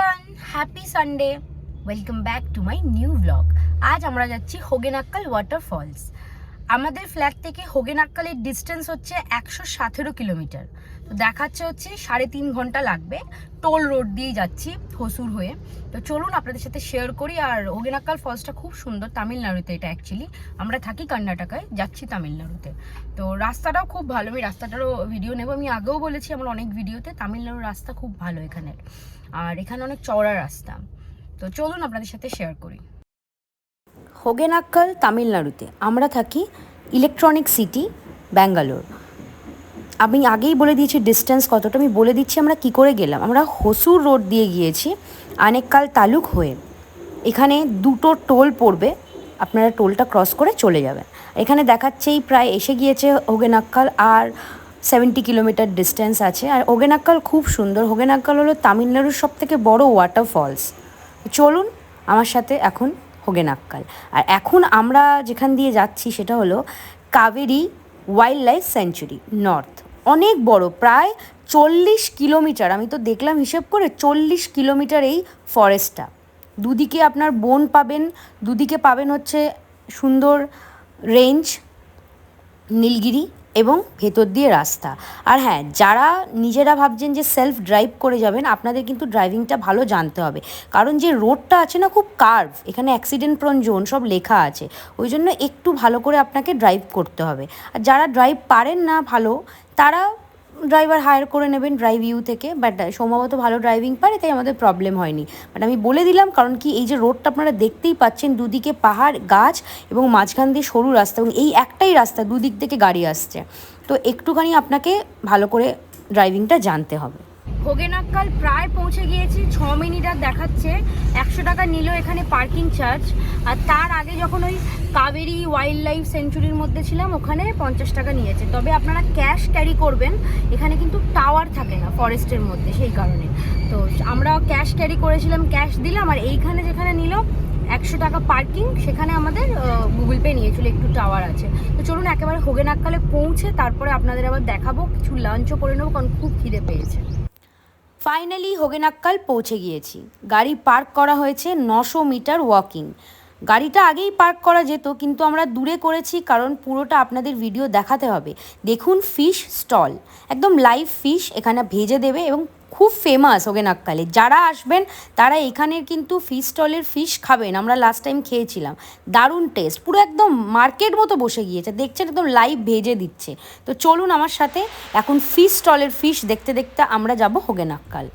Everyone happy Sunday welcome back to my new blog আজ আমরা যাচ্ছি হোগেনাক্কাল ওয়াটারফলস আমাদের ফ্ল্যাট থেকে হোগেনাক্কালের ডিস্টেন্স হচ্ছে একশো সতেরো কিলোমিটার। তো দেখাচ্ছে হচ্ছে সাড়ে তিন ঘণ্টা লাগবে। টোল রোড দিয়ে যাচ্ছি হসুর হয়ে। তো চলুন আপনাদের সাথে শেয়ার করি। আর হোগেনাক্কাল ফলসটা খুব সুন্দর, তামিলনাড়ুতে এটা অ্যাকচুয়ালি আমরা থাকি কর্ণাটকায়, যাচ্ছি তামিলনাড়ুতে। তো রাস্তাটাও খুব ভালো। আমি রাস্তাটারও ভিডিও নেব। আমি আগেও বলেছি আমার অনেক ভিডিওতে তামিলনাড়ুর রাস্তা খুব ভালো এখানের আর এখানে অনেক চওড়া রাস্তা। তো চলুন আপনাদের সাথে শেয়ার করি। হোগেনাক্কাল তামিলনাড়ুতে। আমরা থাকি ইলেকট্রনিক সিটি, ব্যাঙ্গালোর। আমি আগেই বলে দিয়েছি ডিস্টেন্স কতটা। আমি বলে দিচ্ছি আমরা কি করে গেলাম। আমরা হসুর রোড দিয়ে গিয়েছি অনেককাল তালুক হয়ে। এখানে দুটো টোল পড়বে। আপনারা টোলটা ক্রস করে চলে যাবেন। এখানে দেখাচ্ছেই প্রায় এসে গিয়েছে হোগেনাক্কাল আর সেভেন্টি কিলোমিটার ডিস্টেন্স আছে। আর হোগেনাক্কাল খুব সুন্দর। হোগেনাক্কাল হলো তামিলনাড়ুর সব থেকে বড় ওয়াটারফলস চলুন আমার সাথে এখন হোগেনাক্কাল। আর এখন আমরা যেখান দিয়ে যাচ্ছি সেটা হলো Kaveri wildlife sanctuary north. অনেক বড়, প্রায় চল্লিশ কিলোমিটার, আমি তো দেখলাম হিসেব করে চল্লিশ কিলোমিটার এই ফরেস্টটা। দুদিকে আপনার বন পাবেন, দুদিকে পাবেন হচ্ছে সুন্দর রেঞ্জ, নীলগিরি এবং ভেতর দিয়ে রাস্তা। আর হ্যাঁ যারা নিজেরা ভাবছেন যে সেলফ ড্রাইভ করে যাবেন, আপনাদের কিন্তু ড্রাইভিংটা ভালো জানতে হবে। কারণ যে রোডটা আছে না, খুব কার্ভ এখানে অ্যাক্সিডেন্ট প্রন জোন সব লেখা আছে। ওই জন্য একটু ভালো করে আপনাকে ড্রাইভ করতে হবে। আর যারা ড্রাইভ পারেন না ভালো, তারা ড্রাইভার হায়ার করে নেবেন ড্রাইভ ইউ থেকে বাট সম্ভবত ভালো ড্রাইভিং পারে, তাই আমাদের প্রবলেম হয়নি। বাট আমি বলে দিলাম, কারণ কি এই যে রোডটা আপনারা দেখতেই পাচ্ছেন, দুদিকে পাহাড়, গাছ এবং মাঝখান দিয়ে সরু রাস্তা এবং এই একটাই রাস্তা দুদিক থেকে গাড়ি আসছে। তো একটুখানি আপনাকে ভালো করে ড্রাইভিংটা জানতে হবে। হোগেনাক্কাল প্রায় পৌঁছে গিয়েছি, ছ মিনিট আর দেখাচ্ছে। একশো টাকা নিল এখানে পার্কিং চার্জ। আর তার আগে যখন ওই কাবেরি ওয়াইল্ড লাইফ সেঞ্চুরির মধ্যে ছিলাম, ওখানে পঞ্চাশ টাকা নিয়েছে। তবে আপনারা ক্যাশ ক্যারি করবেন। এখানে কিন্তু টাওয়ার থাকে না ফরেস্টের মধ্যে, সেই কারণে। তো আমরা ক্যাশ ক্যারি করেছিলাম, ক্যাশ দিলাম। আর এইখানে যেখানে নিল একশো টাকা পার্কিং, সেখানে আমাদের গুগল পে নিয়েছিল, একটু টাওয়ার আছে। তো চলুন একেবারে হোগেনাক্কালে পৌঁছে, তারপরে আপনাদের আবার দেখাবো, কিছু লাঞ্চও করে নেব, কারণ খুব খিদে পেয়েছে। ফাইনালি হোগেনাক্কাল পৌঁছে গিয়েছি। গাড়ি পার্ক করা হয়েছে নশো মিটার ওয়াকিং গাড়িটা আগেই পার্ক করা যেত, কিন্তু আমরা দূরে করেছি কারণ পুরোটা আপনাদের ভিডিও দেখাতে হবে। দেখুন ফিশ স্টল একদম লাইভ ফিশ এখানে ভেজে দেবে এবং খুব ফেমাস হোগেনাক্কালে যারা আসবেন, তারা এখানের কিন্তু ফিশ স্টলের ফিশ খাবেন। আমরা লাস্ট টাইম খেয়েছিলাম। দারুণ টেস্ট পুরো একদম মার্কেট মতো বসে গিয়েছে। দেখছেন একদম লাইভ ভেজে দিচ্ছে। তো চলুন আমার সাথে এখন ফিশ স্টলের ফিশ দেখতে দেখতে আমরা যাব হোগেনাক্কাল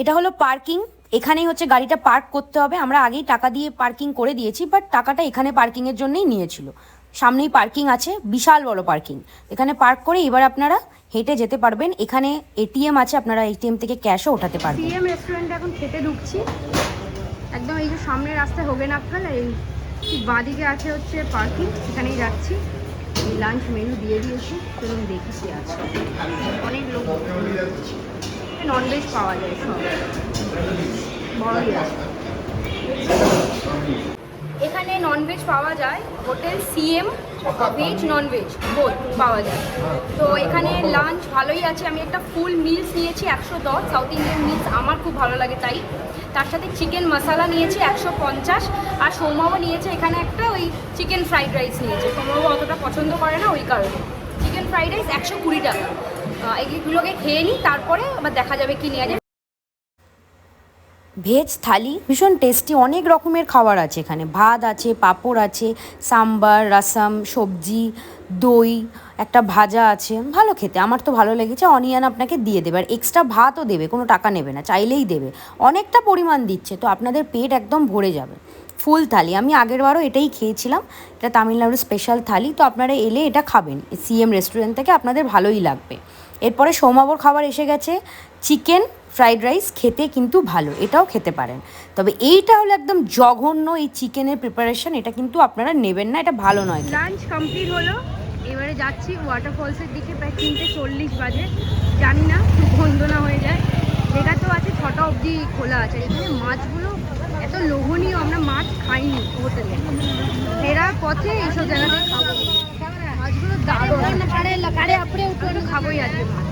এটা হলো পার্কিং। এখানেই হচ্ছে গাড়িটা পার্ক করতে হবে। আমরা আগেই টাকা দিয়ে পার্কিং করে দিয়েছি, বাট টাকাটা এখানে পার্কিংয়ের জন্যই নিয়েছিল। সামনেই পার্কিং আছে, বিশাল বড় পার্কিং। এখানে পার্ক করে এবার আপনারা হেঁটে যেতে পারবেন। এখানে এটিএম আছে, আপনারা এটিএম থেকে ক্যাশও ওঠাতে পারবেন। সিএম রেস্টুরেন্টে এখন খেতে ঢুকছি। একদম এই যে সামনের রাস্তায় হোগেন আক্কাল এই বাঁদিকে আছে হচ্ছে পার্কিং। এখানেই যাচ্ছি। লাঞ্চ মেনু দিয়ে দিয়েছি। চলুন দেখি কি আছে। অনেক লোক। ননভেজ পাওয়া যায় সব। আছে। এখানে ননভেজ পাওয়া যায়, hotel CM veg nonveg both পাওয়া যায়। তো এখানে লাঞ্চ ভালোই আছে, আমি একটা ফুল মিলস নিয়েছি, একশো দশ সাউথ ইন্ডিয়ান মিলস আমার খুব ভালো লাগে তাই। তার সাথে চিকেন মশালা নিয়েছি, একশো পঞ্চাশ, আর সৌমাও নিয়েছে এখানে একটা ওই চিকেন ফ্রাইড রাইস নিয়েছে। সৌমাও অতটা পছন্দ করে না ওই কারণে। চিকেন ফ্রাইড রাইস একশো কুড়ি টাকা। এইগুলোকে খেয়ে নিই, তারপরে আবার দেখা যাবে কি নেওয়া যায়। ভেজ থালি, ভীষণ টেস্টি অনেক রকমের খাবার আছে এখানে। ভাত আছে, পাঁপড় আছে, সাম্বার, রাসাম, সবজি, দই, একটা ভাজা আছে। ভালো খেতে, আমার তো ভালো লেগেছে। অনিয়ন আপনাকে দিয়ে দেবে, আর এক্সট্রা ভাতও দেবে, কোনো টাকা নেবে না, চাইলেই দেবে। অনেকটা পরিমাণ দিচ্ছে, তো আপনাদের পেট একদম ভরে যাবে। ফুল থালি, আমি আগের বারও এটাই খেয়েছিলাম, এটা তামিলনাড়ুর স্পেশাল থালি, তো আপনারা এলে এটা খাবেন। সিএম রেস্টুরেন্ট থেকে আপনাদের ভালোই লাগবে। এরপরে সোমাবর খাবার এসে গেছে। চিকেন ফ্রাইড রাইস খেতে কিন্তু ভালো, এটাও খেতে পারেন। তবে এইটা হলো একদম জঘন্য এই চিকেনের প্রিপারেশন এটা কিন্তু আপনারা নেবেন না, এটা ভালো নয় লাঞ্চ কমপ্লিট হলো। এবারে যাচ্ছি ওয়াটারফলসের দিকে, প্রায় তিনটে চল্লিশ বাজে। জানি না বন্ধ না হয়ে যায়। লেখাতেও আছে ছটা অবধি খোলা আছে এখানে মাছগুলো এত লোভনীয় আমরা মাছ খাইনি হোটেলে ফেরার পথে এইসব জায়গাতে খাব মাছগুলো দারুণ খাবোই আজকে মাছ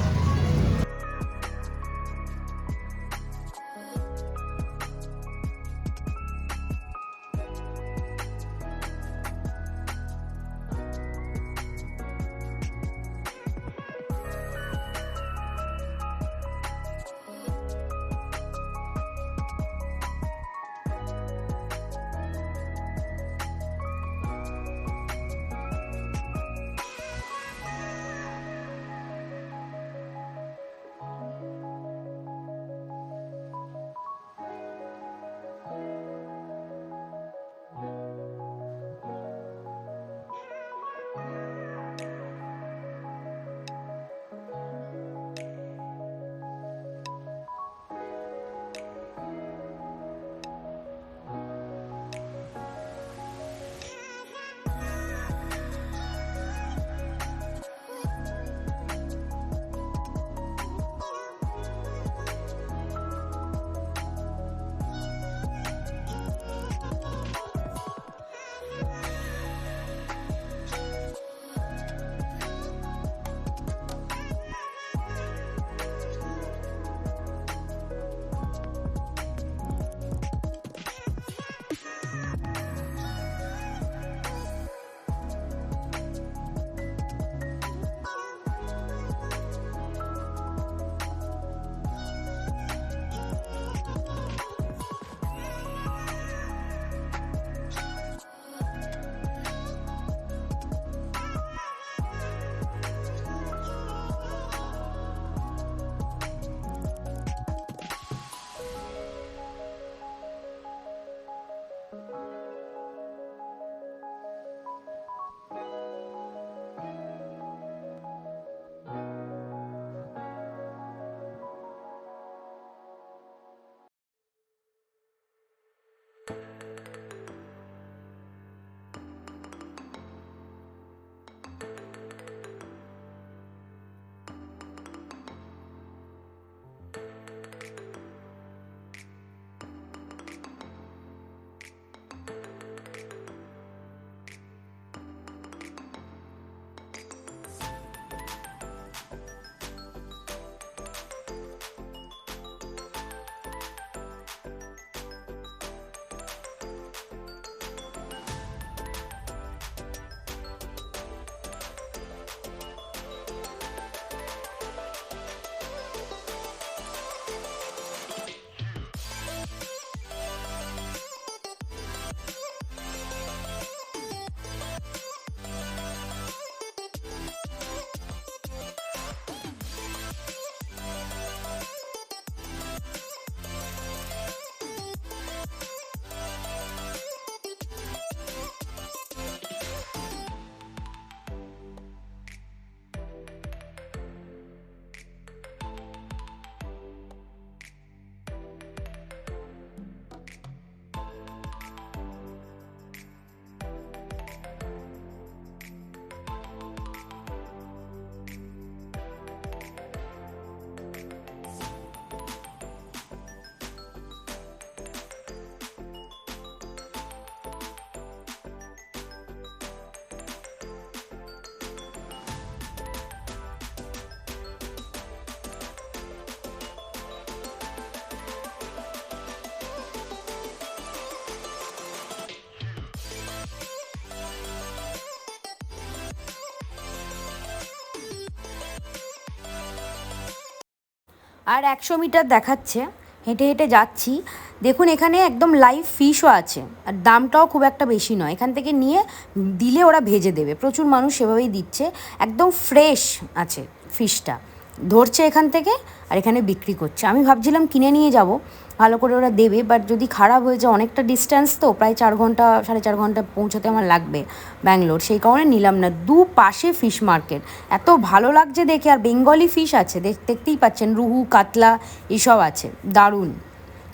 আর একশো মিটার দেখাচ্ছে, হেঁটে হেঁটে যাচ্ছি। দেখুন, এখানে একদম লাইভ ফিশও আছে। আর দামটাও খুব একটা বেশি নয়। এখান থেকে নিয়ে দিলে ওরা ভেজে দেবে। প্রচুর মানুষ সেভাবেই দিচ্ছে। একদম ফ্রেশ আছে ফিশটা ধরছে এখান থেকে আর এখানে বিক্রি করছে। আমি ভাবছিলাম কিনে নিয়ে যাব। ভালো করে ওরা দেবে বাট যদি খারাপ হয়ে যায় অনেকটা ডিস্ট্যান্স তো, প্রায় চার ঘণ্টা, সাড়ে চার ঘণ্টা পৌঁছাতে আমার লাগবে ব্যাঙ্গালোর। সেই কারণে নিলাম না দু পাশে ফিশ মার্কেট এত ভালো লাগছে দেখে, আর বেঙ্গলি ফিশ আছে, দেখ- দেখতেই পাচ্ছেন, রুহু, কাতলা, এসব আছে, দারুণ।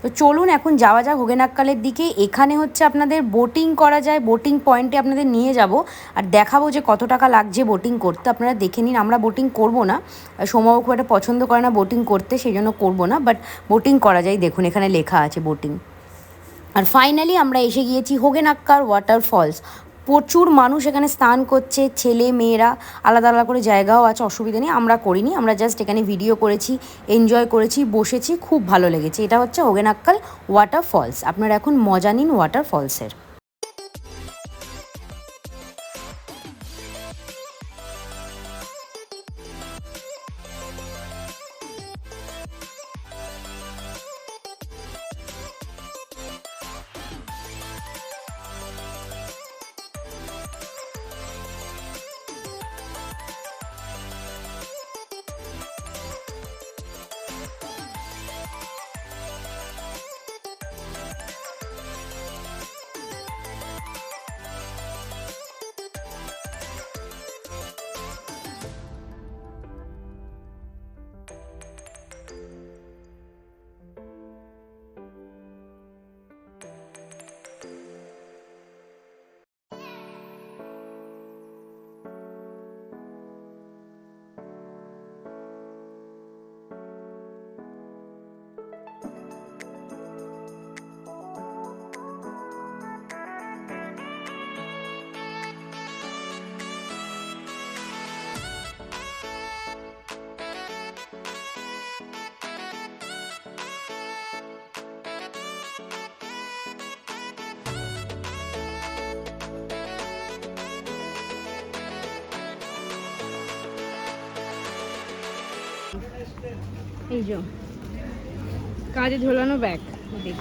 তো চলুন এখন যাওয়া যাক হোগেনাক্কালের দিকে। এখানে হচ্ছে আপনাদের বোটিং করা যায় বোটিং পয়েন্টে আপনাদের নিয়ে যাব। আর দেখাবো যে কত টাকা লাগছে বোটিং করতে। আপনারা দেখে নিন, আমরা বোটিং করব না। সোমাও খুব একটা পছন্দ করে না বোটিং করতে সেই জন্য করব না। বাট বোটিং করা যায়, দেখুন এখানে লেখা আছে বোটিং আর ফাইনালি আমরা এসে গিয়েছি হোগেনাক্কার ওয়াটারফলস প্রচুর মানুষ এখানে স্নান করছে, ছেলে, মেয়েরা, আলাদা আলাদা করে জায়গাও আছে, অসুবিধা নেই, আমরা করিনি, আমরা জাস্ট এখানে ভিডিও করেছি এনজয় করেছি, বসেছি, খুব ভালো লেগেছে। এটা হচ্ছে ওগেনাক্কাল ওয়াটার ফলস আপনারা এখন মজা নিন ওয়াটারফলসের এই যে, কাজে ঝোলানো ব্যাগ দিই।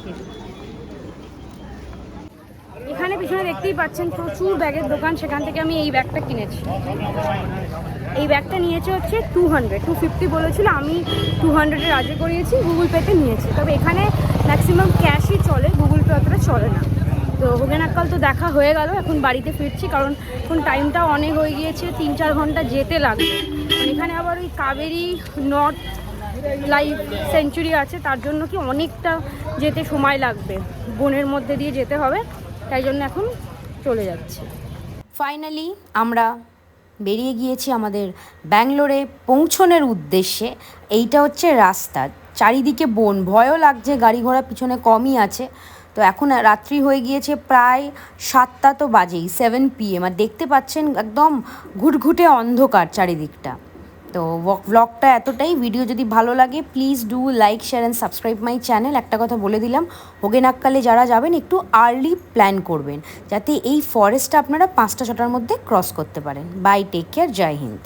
এখানে পিছনে দেখতেই পাচ্ছেন, প্রচুর ব্যাগের দোকান, সেখান থেকে আমি এই ব্যাগটা কিনেছি। এই ব্যাগটা নিয়েছে হচ্ছে টু হান্ড্রেড টু ফিফটি বলেছিল, আমি টু হান্ড্রেডে রাজি করিয়েছি গুগল পেতে নিয়েছি। তবে এখানে ম্যাক্সিমাম ক্যাশই চলে গুগল পে অতটা চলে না। তো হোগেনাক্কাল তো দেখা হয়ে গেল, এখন বাড়িতে ফিরছি, কারণ এখন টাইমটা অনেক হয়ে গিয়েছে, তিন চার ঘণ্টা যেতে লাগবে। এখানে আবার ওই কাবেরি নর্থ লাইফ সেঞ্চুরি আছে, তার জন্য কি অনেকটা যেতে সময় লাগবে। বনের মধ্যে দিয়ে যেতে হবে, তাই জন্য এখন চলে যাচ্ছি। ফাইনালি আমরা বেরিয়ে গিয়েছি আমাদের ব্যাঙ্গালোরে পৌঁছনের উদ্দেশ্যে। এইটা হচ্ছে রাস্তা, চারিদিকে বন। ভয়ও লাগছে, গাড়ি ঘোড়া পিছনে কমই আছে। তো এখন রাত্রি হয়ে গিয়েছে প্রায় সাতটা তো বাজেই সেভেন পিএম আর দেখতে পাচ্ছেন একদম ঘুটঘুটে অন্ধকার চারিদিকটা। তো ব্লগটা এতটাই। ভিডিও যদি ভালো লাগে please do like share and subscribe my channel একটা কথা বলে দিলাম হোগেনাক্কালে যারা যাবেন, একটু আর্লি প্ল্যান করবেন, যাতে এই ফরেস্টটা আপনারা পাঁচটা ছটার মধ্যে ক্রস করতে পারেন। Bye take care Jai Hind.